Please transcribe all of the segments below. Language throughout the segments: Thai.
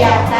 ya.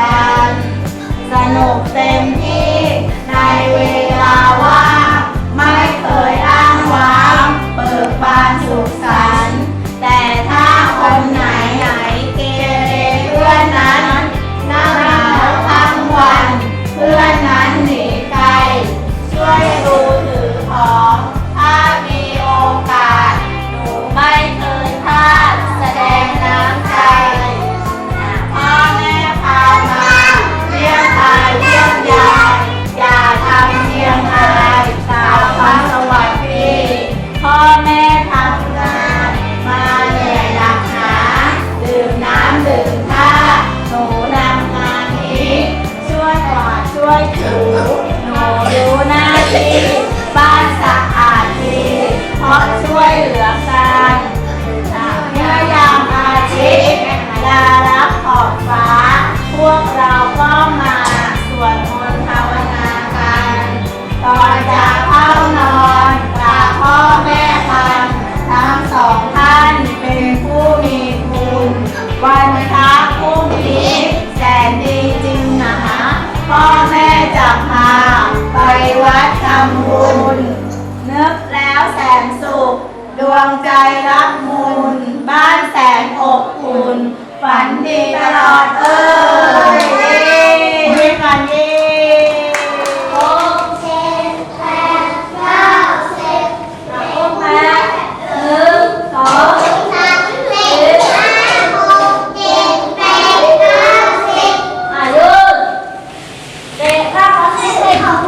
เหลืองกัเมื่อยาอาทิตย์ลาลับขอบฟ้า พวกเราก็ม 你好。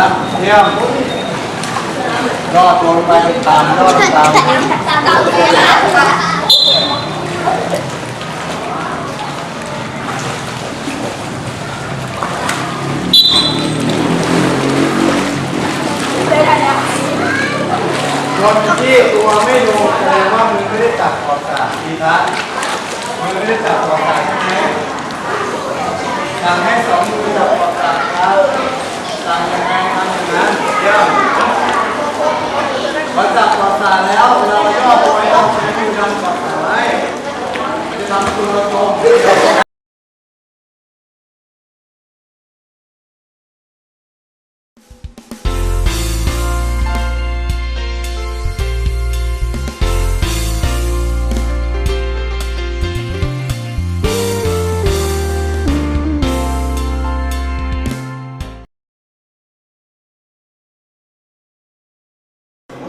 ะเที่ยมรอดลงไปตามรอดตามตคนที่ตัวไม่ลงแสดงว่ามึงไม่ได้จับขอบสาดีนะมึงไม่ได้จับ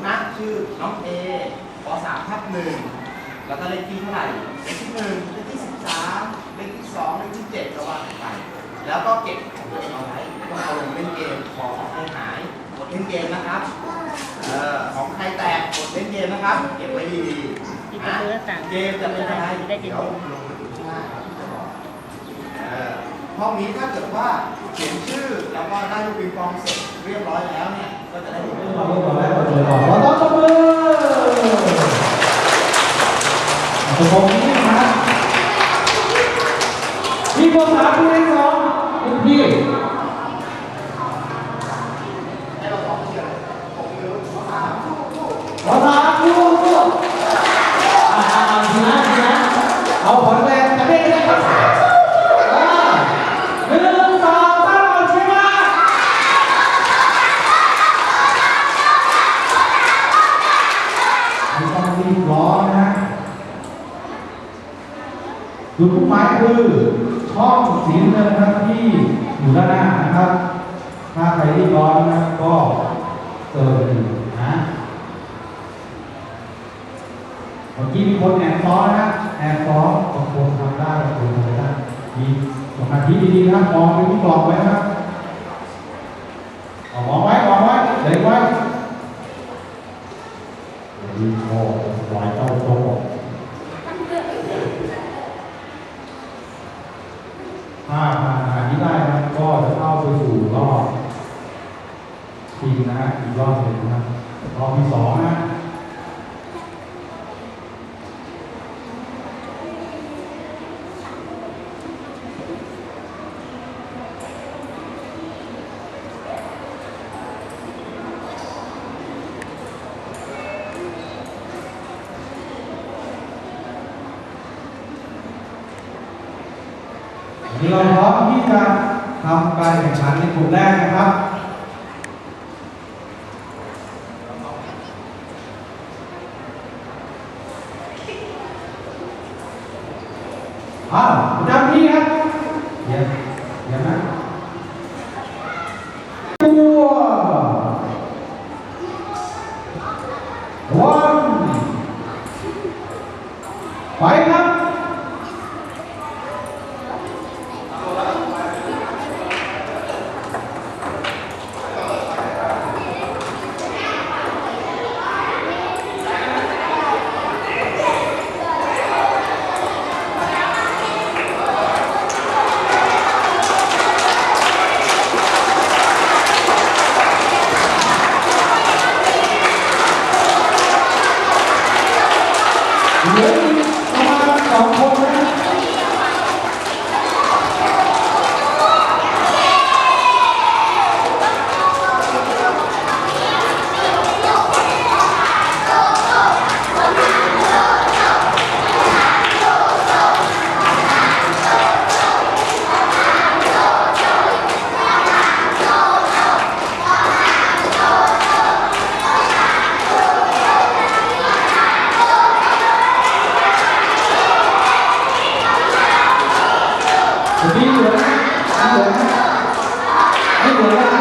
นะชื่อน้องเอป .3 ทับหนึ่งแล้วก็เลขที่เท่าไหร่เลขที่หนึ่ง สาเลขที่สองเลขที่เจ็ดก็ว่ากันไปแล้วก็เก็บของเอาไว้ต้องเอาลงเล่นเกมขอให้หายกดเล่นเกมนะครับเอ่อของใครแตกกดเล่นเกมนะครับ เก็บไว้ดีๆเกมจะเป็นอะไรเดี๋ยวลงมาดูข้างล่างจะอห้องนี้ถ้าเกิดว่าเขียนชื่อแล้วก็ได้ลูกปิงปองเสร็จเรียบร้อยแล้วเนี่ยก็จะได้ลูกปิงปองขอต้อนรับมือตรงนี้นะ พี่เบอร์สามพี่เลขสองพี่ภาษา สีน้ำเงินนะครับที่อยู่ด้านหน้านะครับ ถ้าใครรีบร้อนนะครับก็เติมอีกนะเมื่อกี้มีคนแอบซ้อนนะแอบซ้อนบางคนทำได้บางคนทำไม่ได้มีสมาธิดีๆนะมองไปที่กรอบไว้นะครับเอามองไว้มองไว้เล็งไว้ดีพอปล่อยเจ้าโต ถ้าผ่านหานี้ได้นะก็จะเข้าไปสู่รอบทีมนะอีกรอบหนึ่งนะครับรอบที่สองนะ วันนี้ เราพร้อมที่จะทำการแข่งขันในกลุ่มแรกนะครับอ้าวจำที่ครับเดี๋ยวเดี๋ยวนะตัววันไปครับ เหลือ ผมมีเหลือนะผมไม่เหลือ